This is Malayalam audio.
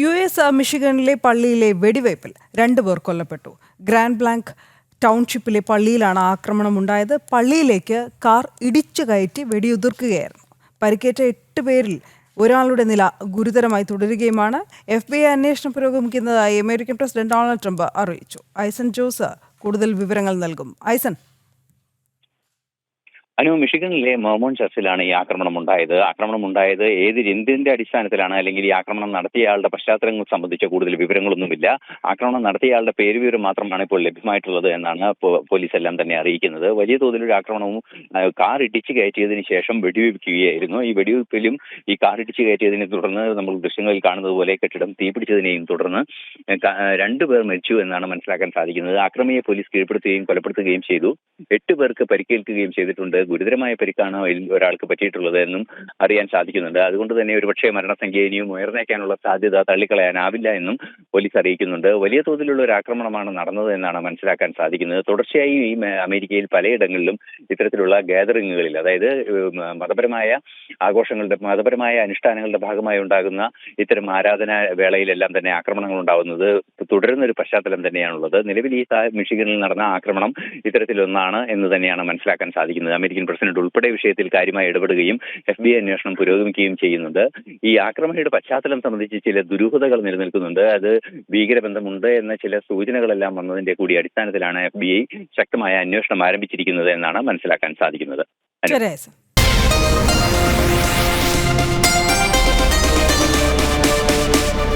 യു എസ് മിഷിഗണിലെ പള്ളിയിലെ വെടിവയ്പിൽ രണ്ടുപേർ കൊല്ലപ്പെട്ടു. ഗ്രാൻഡ് ബ്ലാങ്ക് ടൗൺഷിപ്പിലെ പള്ളിയിലാണ് ആക്രമണം ഉണ്ടായത് പള്ളിയിലേക്ക് കാർ ഇടിച്ചു കയറ്റി വെടിയുതിർക്കുകയായിരുന്നു. പരിക്കേറ്റ എട്ട് പേരിൽ ഒരാളുടെ നില ഗുരുതരമായി തുടരുകയുമാണ്. എഫ് ബി ഐ അന്വേഷണം പുരോഗമിക്കുന്നതായി അമേരിക്കൻ പ്രസിഡന്റ് ഡൊണാൾഡ് ട്രംപ് അറിയിച്ചു. ഐസൻ ജോസ് കൂടുതൽ വിവരങ്ങൾ നൽകും. ഐസൻ അനു മിഷിഗണിലെ മോമോൺ ചർച്ചിലാണ് ഈ ആക്രമണം ഉണ്ടായത് ആക്രമണം ഉണ്ടായത് ഏത് എന്തിന്റെ അടിസ്ഥാനത്തിലാണ്? അല്ലെങ്കിൽ ഈ ആക്രമണം നടത്തിയയാളുടെ പശ്ചാത്തലങ്ങൾ സംബന്ധിച്ച കൂടുതൽ വിവരങ്ങളൊന്നുമില്ല. ആക്രമണം നടത്തിയയാളുടെ പേര് വിവരം മാത്രമാണ് ഇപ്പോൾ ലഭ്യമായിട്ടുള്ളത് എന്നാണ് പോലീസ് എല്ലാം തന്നെ അറിയിക്കുന്നത്. വലിയ തോതിലൊരു ആക്രമണവും കാർ ഇടിച്ചു കയറ്റിയതിന് ശേഷം വെടിവെക്കുകയായിരുന്നു ഈ വെടിവെപ്പിലും ഈ കാർ ഇടിച്ചു കയറ്റിയതിനെ തുടർന്ന് നമ്മൾ ദൃശ്യങ്ങളിൽ കാണുന്നത് പോലെ കെട്ടിടം തീപിടിച്ചതിനെയും തുടർന്ന് രണ്ടു രണ്ടുപേർ മരിച്ചു എന്നാണ് മനസ്സിലാക്കാൻ സാധിക്കുന്നത്. ആക്രമിയെ പോലീസ് കീഴ്പ്പെടുത്തുകയും കൊലപ്പെടുത്തുകയും ചെയ്തു. എട്ട് പേർക്ക് പരിക്കേൽക്കുകയും ചെയ്തിട്ടുണ്ട്. ഗുരുതരമായ പരിക്കാണ് ഒരാൾക്ക് പറ്റിയിട്ടുള്ളത് എന്നും അറിയാൻ സാധിക്കുന്നുണ്ട്. അതുകൊണ്ട് തന്നെ ഒരുപക്ഷെ മരണസംഖ്യ ഇനിയും ഉയർന്നേക്കാനുള്ള സാധ്യത തള്ളിക്കളയാനാവില്ല എന്നും പോലീസ് അറിയിക്കുന്നുണ്ട്. വലിയ തോതിലുള്ള ഒരു ആക്രമണമാണ് നടന്നത് എന്നാണ് മനസ്സിലാക്കാൻ സാധിക്കുന്നത്. തുടർച്ചയായി ഈ അമേരിക്കയിൽ പലയിടങ്ങളിലും ഇത്തരത്തിലുള്ള ഗാദറിങ്ങുകളിൽ അതായത് മതപരമായ ആഘോഷങ്ങളുടെ മതപരമായ അനുഷ്ഠാനങ്ങളുടെ ഭാഗമായി ഉണ്ടാകുന്ന ഇത്തരം ആരാധനാ വേളയിലെല്ലാം തന്നെ ആക്രമണങ്ങൾ ഉണ്ടാവുന്നത് തുടരുന്ന ഒരു പശ്ചാത്തലം തന്നെയാണുള്ളത്. നിലവിൽ ഈ മിഷിഗനിൽ നടന്ന ആക്രമണം ഇത്തരത്തിലൊന്നാണ് എന്ന് തന്നെയാണ് മനസ്സിലാക്കാൻ സാധിക്കുന്നത്. അമേരിക്കൻ പ്രസിഡന്റ് ഉൾപ്പെടെ വിഷയത്തിൽ കാര്യമായി ഇടപെടുകയും എഫ് ബി ഐ അന്വേഷണം പുരോഗമിക്കുകയും ചെയ്യുന്നുണ്ട്. ഈ ആക്രമണയുടെ പശ്ചാത്തലം സംബന്ധിച്ച് ചില ദുരൂഹതകൾ നിലനിൽക്കുന്നുണ്ട്. അത് ഭീകരബന്ധമുണ്ട് എന്ന ചില സൂചനകളെല്ലാം വന്നതിന്റെ കൂടി അടിസ്ഥാനത്തിലാണ് എഫ് ബി ഐ ശക്തമായ അന്വേഷണം ആരംഭിച്ചിരിക്കുന്നത് എന്നാണ് മനസ്സിലാക്കാൻ സാധിക്കുന്നത്.